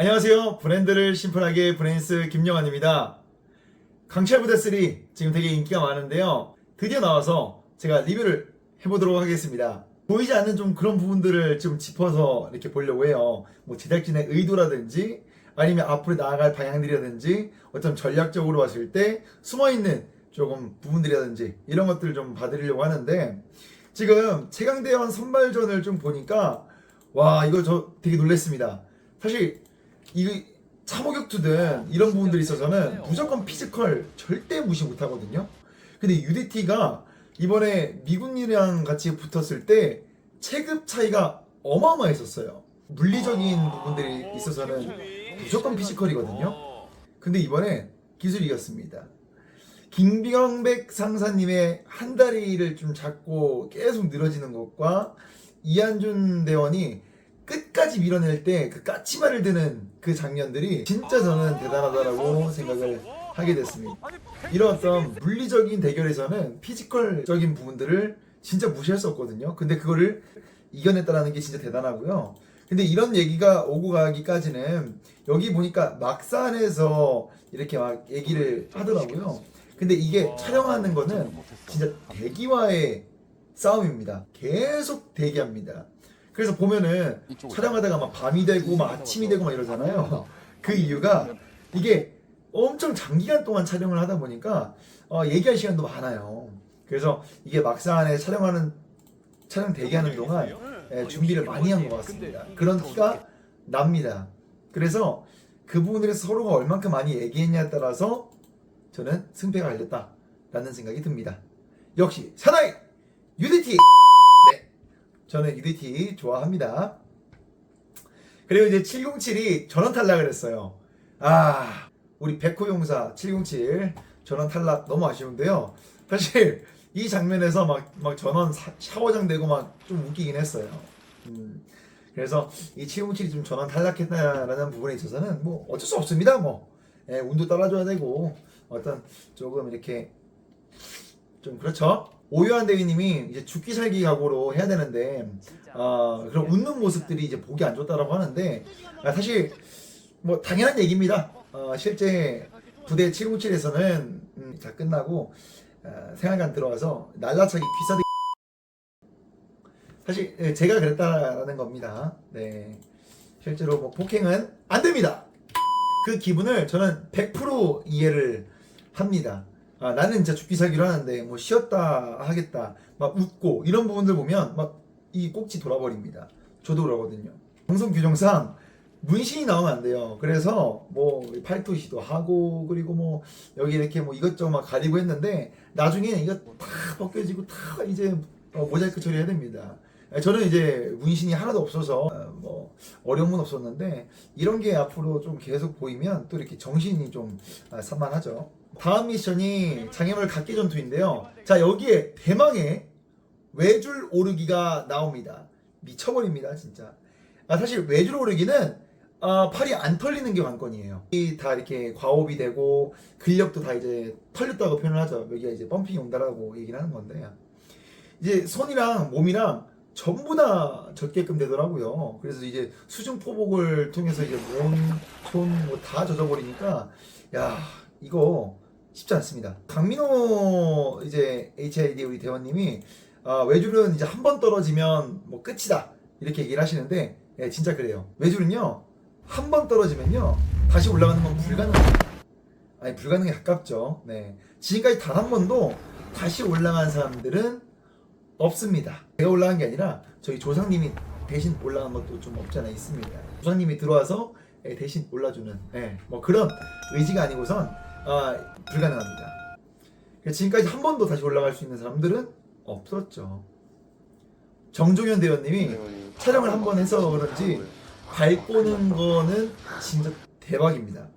안녕하세요. 브랜드를 심플하게 브랜스 김영환입니다. 강철 부대 3 지금 되게 인기가 많은데요. 드디어 나와서 제가 리뷰를 해보도록 하겠습니다. 보이지 않는 좀 그런 부분들을 좀 짚어서 이렇게 보려고 해요. 뭐 제작진의 의도라든지 아니면 앞으로 나아갈 방향들이라든지 어떤 전략적으로 봤을 때 숨어있는 조금 부분들이라든지 이런 것들을 좀 봐드리려고 하는데 지금 최강대원 선발전을 좀 보니까 와 이거 저 되게 놀랬습니다. 사실 이 참호격투든 이런 부분들이 있어서는 무조건 피지컬 절대 무시 못하거든요. 근데 UDT가 이번에 미군이랑 같이 붙었을 때 체급 차이가 어마어마했었어요. 물리적인 부분들이 있어서는 무조건 피지컬이거든요. 근데 이번에 기술이 이겼습니다. 김병백 상사님의 한 다리를 좀 잡고 계속 늘어지는 것과 이한준 대원이 끝까지 밀어낼 때 그 까치발을 드는 그 장면들이 진짜 저는 대단하다라고 생각을 하게 됐습니다. 이런 어떤 물리적인 대결에서는 피지컬적인 부분들을 진짜 무시할 수 없거든요. 근데 그거를 이겨냈다라는 게 진짜 대단하고요. 근데 이런 얘기가 오고 가기까지는 여기 보니까 막산에서 이렇게 막 얘기를 하더라고요. 근데 이게 촬영하는 거는 진짜 대기와의 싸움입니다. 계속 대기합니다. 그래서 보면은 촬영하다가 막 밤이 되고 막 아침이 되고 막 이러잖아요. 그 이유가 이게 엄청 장기간 동안 촬영을 하다 보니까 어, 얘기할 시간도 많아요. 그래서 이게 막상에 촬영하는 촬영 대기하는 동안 예, 준비를 많이 한 것 같습니다. 그런 티가 납니다. 그래서 그 부분에서 서로가 얼만큼 많이 얘기했냐에 따라서 저는 승패가 갈렸다라는 생각이 듭니다. 역시 사나이 네 저는 UDT 좋아합니다. 그리고 이제 707이 전원 탈락을 했어요. 아 우리 백호 용사 707 전원 탈락 너무 아쉬운데요. 사실 이 장면에서 막, 막 전원 사- 샤워장 되고 막 좀 웃기긴 했어요. 음, 그래서 이 707이 좀 전원 탈락했다라는 부분에 있어서는 뭐 어쩔 수 없습니다. 뭐 예, 운도 따라줘야 되고 어떤 조금 이렇게 좀 그렇죠. 오유한 대위님이 이제 죽기 살기 각오로 해야 되는데 아 그런 웃는 모습들이 이제 보기 안 좋다라고 하는데 아, 사실 뭐 당연한 얘기입니다. 어, 실제 부대 757에서는 음, 다 끝나고 어, 생활관 들어와서 날라차기 귀싸대 사실 예, 제가 그랬다라는 겁니다. 네 실제로 뭐 폭행은 안 됩니다. 그 기분을 저는 100% 이해를 합니다. 아, 나는 진짜 죽기 살기로 하는데 뭐 쉬었다 하겠다 막 웃고 이런 부분들 보면 막 이 꼭지 돌아버립니다. 저도 그러거든요. 방송 규정상 문신이 나오면 안 돼요. 그래서 뭐 팔토시도 하고 그리고 뭐 여기 이렇게 뭐 이것저것 막 가리고 했는데 나중에 이거 다 벗겨지고 다 이제 어, 모자이크 처리해야 됩니다. 저는 이제 문신이 하나도 없어서 어, 뭐 어려움은 없었는데 이런 게 앞으로 좀 계속 보이면 또 이렇게 정신이 좀 아, 산만하죠. 다음 미션이 장애물 각기 전투인데요. 자 여기에 대망의 외줄 오르기가 나옵니다. 미쳐버립니다 진짜. 아, 사실 외줄 오르기는 아, 팔이 안 털리는 게 관건이에요. 이다 이렇게 과호흡이 되고 근력도 다 이제 털렸다고 표현을 하죠. 여기가 이제 펌핑이 온다라고 얘기를 하는 건데 이제 손이랑 몸이랑 전부 다 젖게끔 되더라고요. 그래서 이제 수중 포복을 통해서 이제 몸, 손 뭐 다 젖어버리니까 야 이거 쉽지 않습니다. 강민호 이제 HID 우리 대원님이 아, 외줄은 이제 한 번 떨어지면 뭐 끝이다 이렇게 얘기를 하시는데 예, 진짜 그래요. 외줄은요 한 번 떨어지면요 다시 올라가는 건 불가능합니다. 아니 불가능에 가깝죠. 네 지금까지 단 한 번도 다시 올라간 사람들은 없습니다. 제가 올라간 게 아니라 저희 조상님이 대신 올라간 것도 좀 없지 않아 있습니다. 조상님이 들어와서 예, 대신 올라주는 예, 뭐 그런 의지가 아니고선 아, 불가능합니다. 지금까지 한 번도 다시 올라갈 수 있는 사람들은 없었죠. 정종현 대원님이 촬영을 한 번 해서 그런지 밟고는 거는 진짜 대박입니다.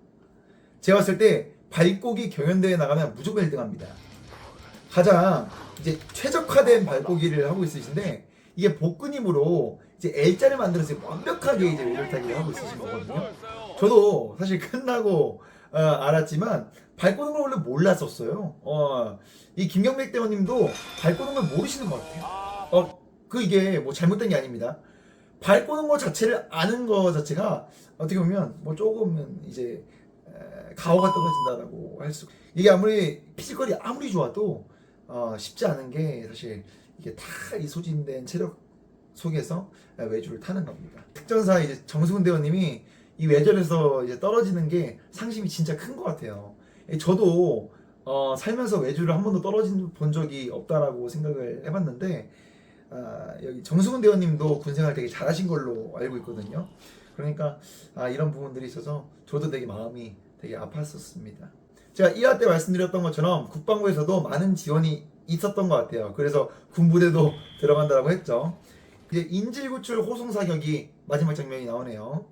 제가 봤을 때 발고기 경연대회 나가면 무조건 1등합니다. 가장 이제 최적화된 발고기를 하고 있으신데 이게 복근힘으로 이제 L자를 만들어서 완벽하게 이제 외줄타기를 하고 있으신 거거든요. 저도 사실 끝나고 어, 알았지만 발꼬는 걸 원래 몰랐었어요. 어, 이 김경백 대원님도 발꼬는 걸 모르시는 것 같아요. 어, 그 이게 뭐 잘못된 게 아닙니다. 밟고는 거 자체를 아는 거 자체가 어떻게 보면 뭐 조금은 이제 에, 가오가 떨어진다라고 할 수. 이게 아무리 피지컬이 아무리 좋아도 어, 쉽지 않은 게 사실 이게 다 이 소진된 체력 속에서 외주를 타는 겁니다. 특전사 이제 정수근 대원님이 이 외절에서 이제 떨어지는 게 상심이 진짜 큰 것 같아요. 예, 저도 어, 살면서 외주를 한 번도 떨어진 본 적이 없다라고 생각을 해봤는데 아, 여기 정수근 대원님도 군생활 되게 잘하신 걸로 알고 있거든요. 그러니까 아, 이런 부분들이 있어서 저도 되게 마음이 되게 아팠었습니다. 제가 1화 때 말씀드렸던 것처럼 국방부에서도 많은 지원이 있었던 것 같아요. 그래서 군부대도 들어간다고 했죠. 이제 인질구출 호송 사격이 마지막 장면이 나오네요.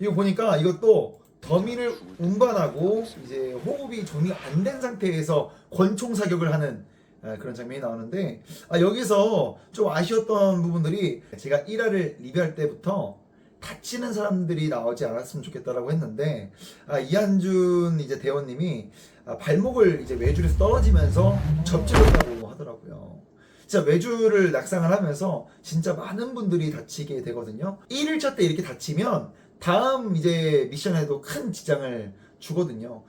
이거 보니까 이것도 더미를 운반하고 이제 호흡이 정리 안된 상태에서 권총 사격을 하는 아, 그런 장면이 나오는데 아, 여기서 좀 아쉬웠던 부분들이 제가 1화를 리뷰할 때부터 다치는 사람들이 나오지 않았으면 좋겠다라고 했는데 아, 이한준 이제 대원님이 아, 발목을 이제 외줄에서 떨어지면서 접질렀다고 하더라고요. 진짜 외주를 낙상을 하면서 진짜 많은 분들이 다치게 되거든요. 1일차 때 이렇게 다치면 다음 이제 미션에도 큰 지장을 주거든요.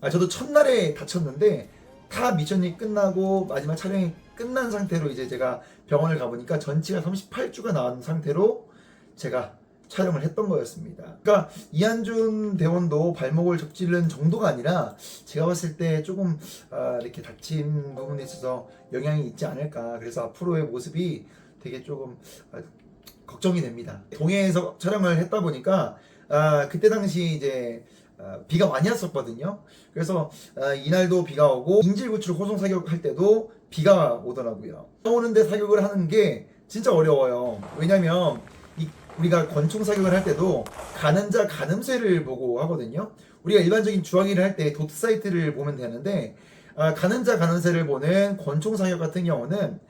아, 저도 첫날에 다쳤는데 다 미션이 끝나고 마지막 촬영이 끝난 상태로 이제 제가 병원을 가보니까 전치가 38주가 나온 상태로 제가 촬영을 했던 거였습니다. 그러니까 이한준 대원도 발목을 접질른 정도가 아니라 제가 봤을 때 조금 아, 이렇게 다친 부분에 있어서 영향이 있지 않을까. 그래서 앞으로의 모습이 되게 조금 아, 걱정이 됩니다. 동해에서 촬영을 했다 보니까 아, 그때 당시 이제 아, 비가 많이 왔었거든요. 그래서 아, 이날도 비가 오고 인질구출 호송 사격할 때도 비가 오더라고요. 오는데 사격을 하는 게 진짜 어려워요. 왜냐면 이 우리가 권총 사격을 할 때도 가는 자 가늠쇠를 보고 하거든요. 우리가 일반적인 주황이를 할 때 도트 사이트를 보면 되는데 아, 가는 자 가늠쇠를 보는 권총 사격 같은 경우는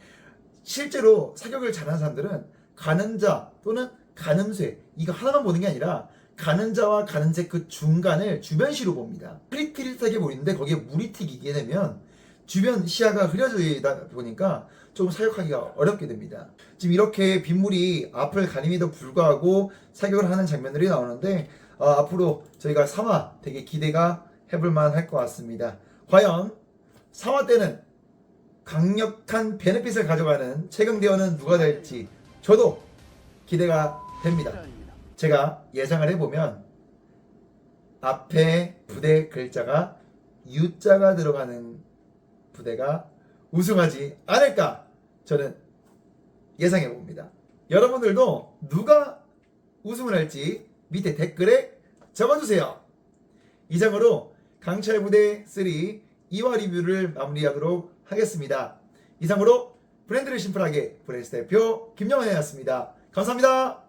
실제로 사격을 잘하는 사람들은 가는 자 또는 가늠쇠 이거 하나만 보는 게 아니라 가는 자와 가는 새그 중간을 주변시로 봅니다. 흐릿흐릿하게 보이는데 거기에 물이 튀기게 되면 주변 시야가 흐려지다 보니까 좀 사격하기가 어렵게 됩니다. 지금 이렇게 빗물이 앞을 가림에도 불구하고 사격을 하는 장면들이 나오는데 어, 앞으로 저희가 3화 되게 기대가 해볼만 할 것 같습니다. 과연 3화 때는 강력한 베네핏을 가져가는 최강 대원은 누가 될지 저도 기대가 됩니다. 제가 예상을 해보면 앞에 부대 글자가 U자가 들어가는 부대가 우승하지 않을까 저는 예상해 봅니다. 여러분들도 누가 우승을 할지 밑에 댓글에 적어주세요. 이상으로 강철 부대 3 2화 리뷰를 마무리하도록 하겠습니다. 이상으로 브랜드를 심플하게 브레스 대표 김영환이었습니다. 감사합니다.